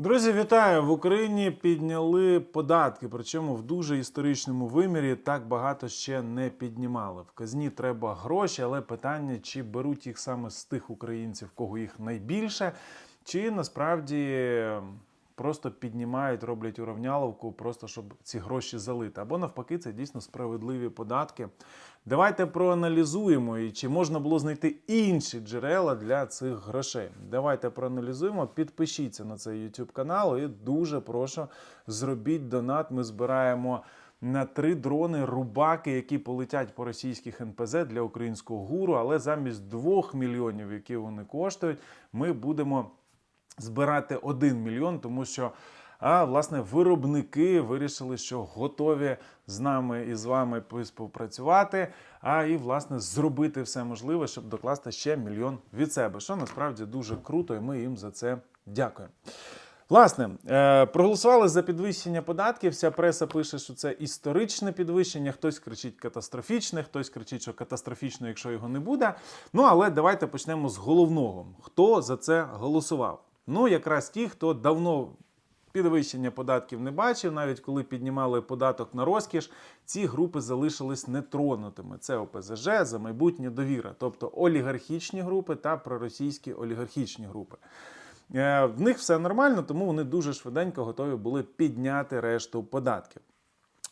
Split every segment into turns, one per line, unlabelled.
Друзі, вітаю! В Україні підняли податки, причому в дуже історичному вимірі так багато ще не піднімали. В казні треба гроші, але питання, чи беруть їх саме з тих українців, кого їх найбільше, чи насправді просто піднімають, роблять уравняловку, просто щоб ці гроші залити. Або навпаки, це дійсно справедливі податки. Давайте проаналізуємо, і чи можна було знайти інші джерела для цих грошей. Давайте проаналізуємо. Підпишіться на цей YouTube канал і дуже прошу зробіть донат. Ми збираємо. На три дрони рубаки, які полетять по російських НПЗ для українського гуру, але замість двох мільйонів, які вони коштують, ми будемо збирати 1 мільйон, тому що а, власне виробники вирішили, що готові з нами і з вами співпрацювати, а і власне зробити все можливе, щоб докласти ще мільйон від себе. Що насправді дуже круто, і ми їм за це дякуємо. Власне, е, проголосували за підвищення податків. Вся преса пише, що це історичне підвищення. Хтось кричить катастрофічне, хтось кричить, що катастрофічно, якщо його не буде. Ну але давайте почнемо з головного. Хто за це голосував? Ну, якраз ті, хто давно підвищення податків не бачив, навіть коли піднімали податок на розкіш, ці групи залишились нетронутими. Це ОПЗЖ за майбутнє довіра, тобто олігархічні групи та проросійські олігархічні групи. Е, В них все нормально, тому вони дуже швиденько готові були підняти решту податків.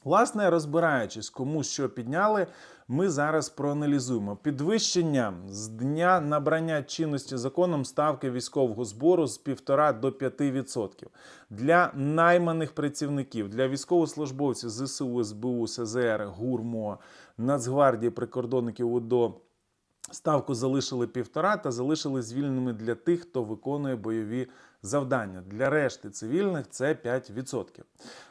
Власне, розбираючись, кому що підняли, ми зараз проаналізуємо підвищення з дня набрання чинності законом ставки військового збору з 1,5 до 5% для найманих працівників, для військовослужбовців ЗСУ, СБУ, СЗР, ГУРМО, Нацгвардії, прикордонників УДО. Ставку залишили півтора та залишили звільненими для тих, хто виконує бойові завдання. Для решти цивільних це 5%.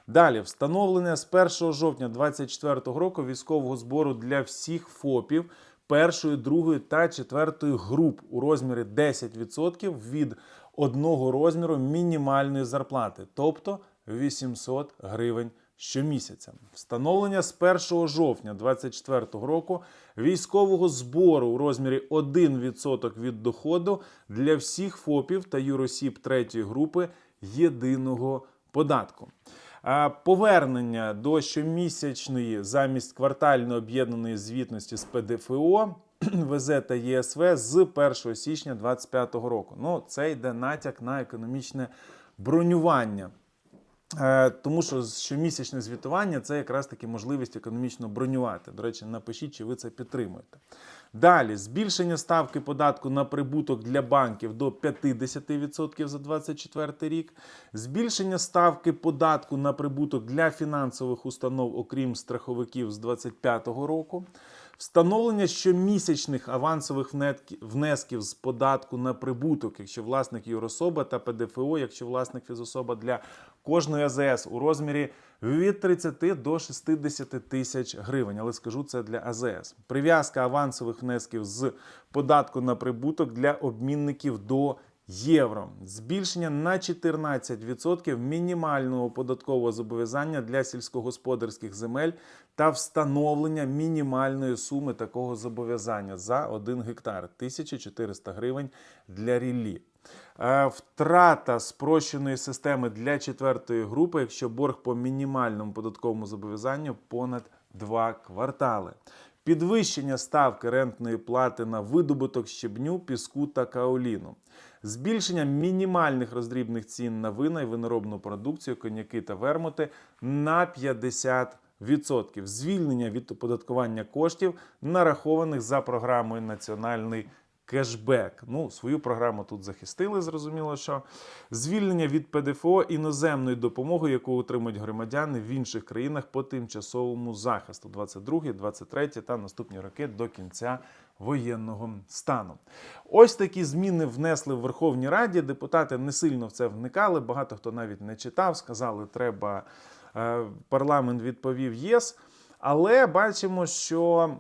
Далі встановлення з 1 жовтня 2024 року військового збору для всіх ФОПів першої, другої та четвертої груп у розмірі 10% від одного розміру мінімальної зарплати, тобто 800 гривень щомісяця. Встановлення з 1 жовтня 2024 року військового збору у розмірі 1% від доходу для всіх ФОПів та юросіб третьої групи єдиного податку. Повернення до щомісячної замість квартально об'єднаної звітності з ПДФО ВЗ та ЄСВ з 1 січня 2025 року. Ну, це йде натяк на економічне бронювання. Е, Тому що щомісячне звітування це якраз таки можливість економічно бронювати. До речі, напишіть, чи ви це підтримуєте. Далі збільшення ставки податку на прибуток для банків до 50% за 2024 рік, збільшення ставки податку на прибуток для фінансових установ, окрім страховиків з 2025 року. Встановлення щомісячних авансових внесків з податку на прибуток, якщо власник юрособа та ПДФО, якщо власник фізособа для кожної АЗС у розмірі від 30 до 60 тисяч гривень. Але скажу це для АЗС. Прив'язка авансових внесків з податку на прибуток для обмінників до євро. Збільшення на 14% мінімального податкового зобов'язання для сільськогосподарських земель та встановлення мінімальної суми такого зобов'язання за 1 гектар 1400 гривень для ріллі. Е, Втрата спрощеної системи для четвертої групи, якщо борг по мінімальному податковому зобов'язанню понад 2 квартали. Підвищення ставки рентної плати на видобуток щебню, піску та каоліну. Збільшення мінімальних роздрібних цін на вина і виноробну продукцію, коньяки та вермути на 50%. Звільнення від оподаткування коштів, нарахованих за програмою Національний кешбек. Ну, свою програму тут захистили, зрозуміло, що звільнення від ПДФО іноземної допомоги, яку отримують громадяни в інших країнах по тимчасовому захисту 22, 23 та наступні роки до кінця воєнного стану. Ось такі зміни внесли в Верховній Раді. Депутати не сильно в це вникали. Багато хто навіть не читав, сказали, треба е, парламент відповів єс. Але бачимо, що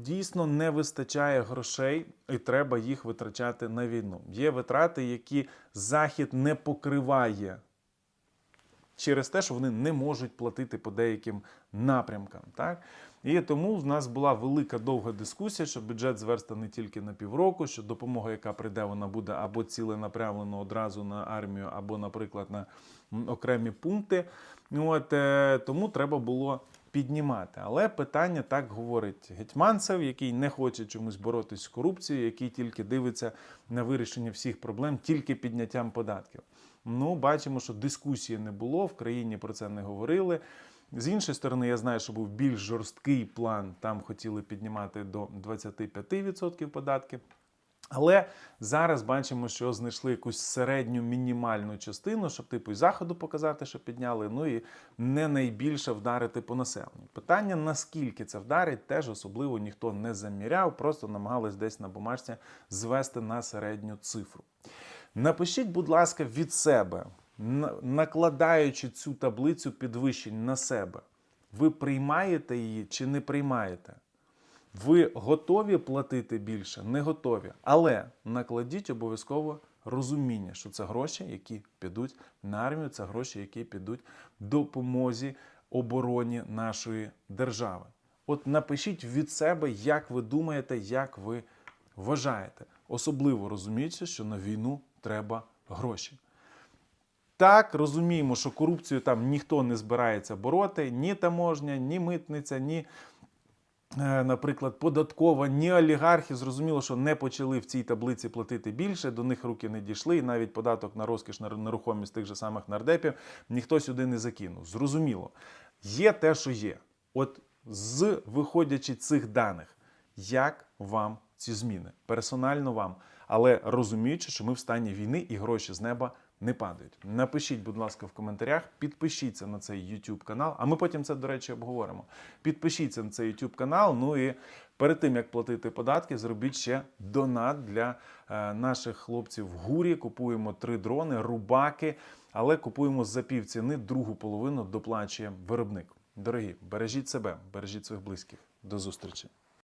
дійсно не вистачає грошей, і треба їх витрачати на війну. Є витрати, які Захід не покриває через те, що вони не можуть платити по деяким напрямкам. Так? І тому в нас була велика довга дискусія, що бюджет зверстаний тільки на півроку, що допомога, яка прийде, вона буде або ціленапрямлена одразу на армію, або, наприклад, на окремі пункти. От, е, тому треба було піднімати. Але питання так говорить гетьманцев, який не хоче чомусь боротись з корупцією, який тільки дивиться на вирішення всіх проблем тільки підняттям податків. Ну, бачимо, що дискусії не було, в країні про це не говорили. З іншої сторони, я знаю, що був більш жорсткий план. Там хотіли піднімати до 25% податки. Але зараз бачимо, що знайшли якусь середню мінімальну частину, щоб типу і заходу показати, що підняли, ну і не найбільше вдарити по населенню. Питання, наскільки це вдарить, теж особливо ніхто не заміряв, просто намагались десь на бумажці звести на середню цифру. Напишіть, будь ласка, від себе, накладаючи цю таблицю підвищень на себе, ви приймаєте її чи не приймаєте? Ви готові платити більше? Не готові. Але накладіть обов'язково розуміння, що це гроші, які підуть на армію, це гроші, які підуть допомозі обороні нашої держави. От напишіть від себе, як ви думаєте, як ви вважаєте. Особливо розуміючи, що на війну треба гроші. Так, розуміємо, що корупцію там ніхто не збирається бороти, ні таможня, ні митниця, ні, наприклад, податкова, ні олігархи. Зрозуміло, що не почали в цій таблиці платити більше, до них руки не дійшли, і навіть податок на розкіш на нерухомість тих же самих нардепів ніхто сюди не закинув. Зрозуміло. Є те, що є. От з виходячи цих даних, як вам ці зміни? Персонально вам, але розуміючи, що ми в стані війни і гроші з неба не падають. Напишіть, будь ласка, в коментарях, підпишіться на цей YouTube канал, а ми потім це, до речі, обговоримо. Підпишіться на цей YouTube канал. Ну і перед тим як платити податки, зробіть ще донат для е, наших хлопців в гурі. Купуємо три дрони, рубаки, але купуємо за пів ціни, другу половину доплачує виробник. Дорогі, бережіть себе, бережіть своїх близьких. До зустрічі.